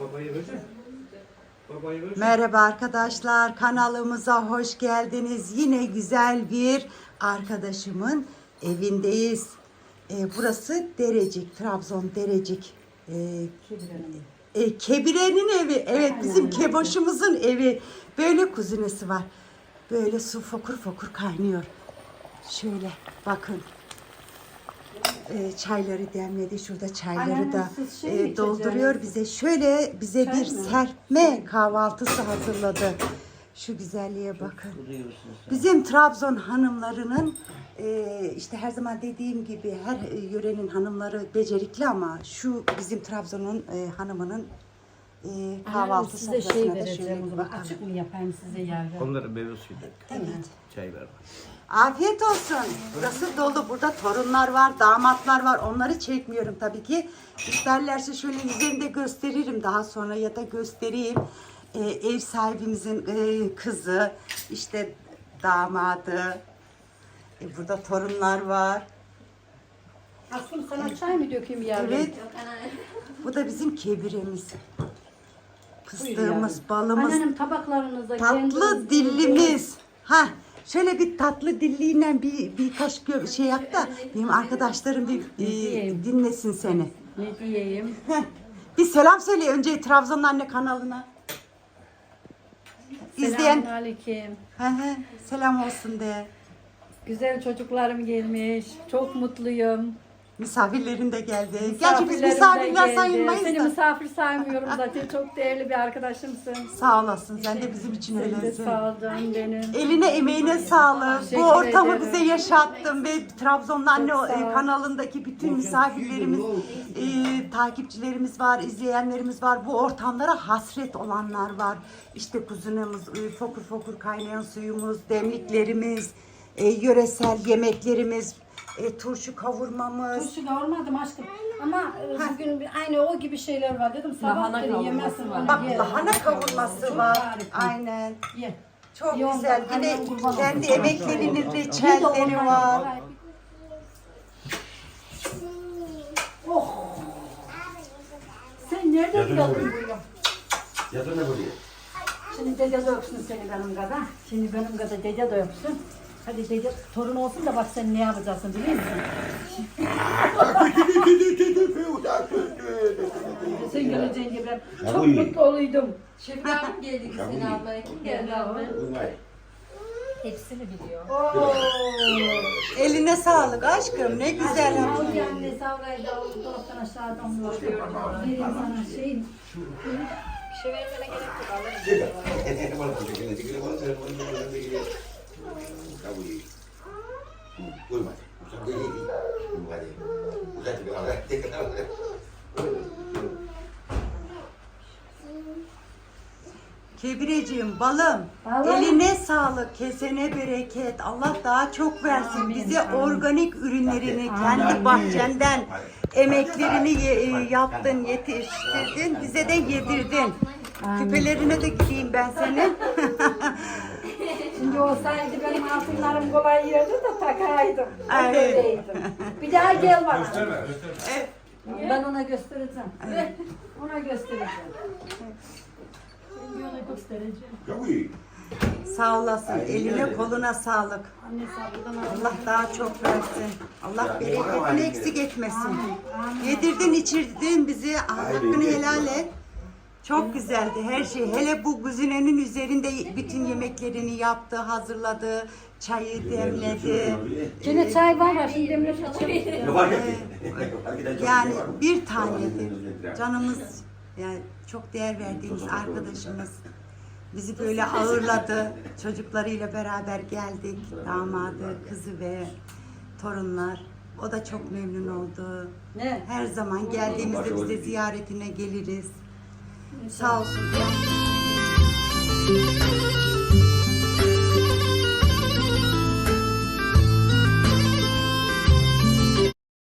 Babayı versene. Babayı versene. Merhaba arkadaşlar kanalımıza hoş geldiniz. Yine güzel bir arkadaşımın evindeyiz. Ee, burası Derecik, Trabzon Derecik. Ee, e, Kebire'nin evi. Evet bizim Keboş'umuzun evi. Böyle kuzinesi var. Böyle su fokur fokur kaynıyor. Şöyle bakın. Ee, çayları demledi. Şurada çayları Anneannem, da siz şey e, dolduruyor bize. Şöyle bize Çay bir mı? serpme kahvaltısı hazırladı. Şu güzelliğe bakın. Bizim Trabzon hanımlarının e, işte her zaman dediğim gibi her e, yörenin hanımları becerikli ama şu bizim Trabzon'un e, hanımının e, kahvaltı size şey sofrasına da şöyle vereceğim o bir zaman. bakalım. Açık mı yapayım size yerden? Onların meyve suyu da. Evet. Çay ver. Afiyet olsun. Burası dolu. Burada torunlar var, damatlar var. Onları çekmiyorum tabii ki. İsterlerse şöyle üzerinde gösteririm daha sonra ya da göstereyim. Ee, ev sahibimizin e, kızı, işte damadı. E, burada torunlar var. Aslım sana çay mı dökeyim yerden? Evet. Bu da bizim kebiremiz. Fıstığımız, yavrum. balımız, Anneannem tabaklarınıza tatlı kendiniz- dillimiz. Ha, şöyle bir tatlı dilliyle bir birkaç gö- şey yap da benim arkadaşlarım bir e, dinlesin seni. Ne diyeyim? Heh, Bir selam söyle önce Trabzon Anne kanalına. İzleyen Selamünaleyküm. Hı hı, selam olsun de. Güzel çocuklarım gelmiş. Çok mutluyum. Misafirlerin de geldi. Gerçi biz Misafirlerim de misafirler geldi. sayılmayız Seni da. misafir saymıyorum zaten. Çok değerli bir arkadaşımsın. Sağ olasın. Sen de bizim için Sen de öylesin. sağ ol canım benim. Eline emeğine sağlık. Teşekkür Bu ortamı ederim. bize yaşattın ve Trabzon'da anne Çok sağ e, ol. kanalındaki bütün misafirlerimiz, e, takipçilerimiz var, izleyenlerimiz var. Bu ortamlara hasret olanlar var. İşte kuzunumuz, e, fokur fokur kaynayan suyumuz, demliklerimiz, e, yöresel yemeklerimiz, e, turşu kavurmamız. Turşu kavurmadım aşkım. Ama e, bugün aynı o gibi şeyler var dedim. Sabah dedim yemezsin bana. Bak ye. lahana kavurması Çok var. harika. Aynen. Ye. Çok Ye güzel. Yine annem kurban kendi olsun. emeklerinin reçelleri var. Oh. Sen nerede buraya? Yatır ne buraya? Şimdi dede de öpsün seni benim kadar. Şimdi benim kadar dede de öpsün. Hadi dede torun olsun da bak sen ne yapacaksın biliyor musun? Sen geleceğin gibi ben çok Tabii. mutlu oluydum. Şefik abim geldi Hüseyin abla. Kim geldi abla? Hepsini biliyor. Oo. Eline sağlık aşkım. Ne güzel. Al anne savrayı da oldu dolaptan aşağı damlıyor. Vereyim sana şey. Bir şey vermene gerek yok. Alırım. Kebireciğim, balım. Balım. Eline sağlık, kesene bereket. Allah daha çok versin. Amin, Bize amin. organik ürünlerini kendi bahçenden emeklerini ye- e, yaptın, yetiştirdin. Bize de yedirdin. Küpelerine de gideyim ben senin. Şimdi olsaydı benim altınlarım kolay yerdi de takaydım. Ay. Bir daha gel bana. Evet. Ben ona göstereceğim. Ona göstereceğim. Ben ona göstereceğim. Sağ olasın. Eline koluna sağlık. Anne. Allah daha çok versin. Allah bereketini eksik etmesin. Yedirdin içirdin bizi. Hakkını helal et. Çok güzeldi her şey. Hele bu kuzinenin üzerinde bütün yemeklerini yaptı, hazırladı. Çayı demledi. Gene çay var var şimdi demle içelim. Yani bir tanedir. Canımız yani çok değer verdiğimiz arkadaşımız bizi böyle ağırladı. Çocuklarıyla beraber geldik. Damadı, kızı ve torunlar. O da çok memnun oldu. Ne? Her zaman geldiğimizde bize ziyaretine geliriz. Sağ olsun.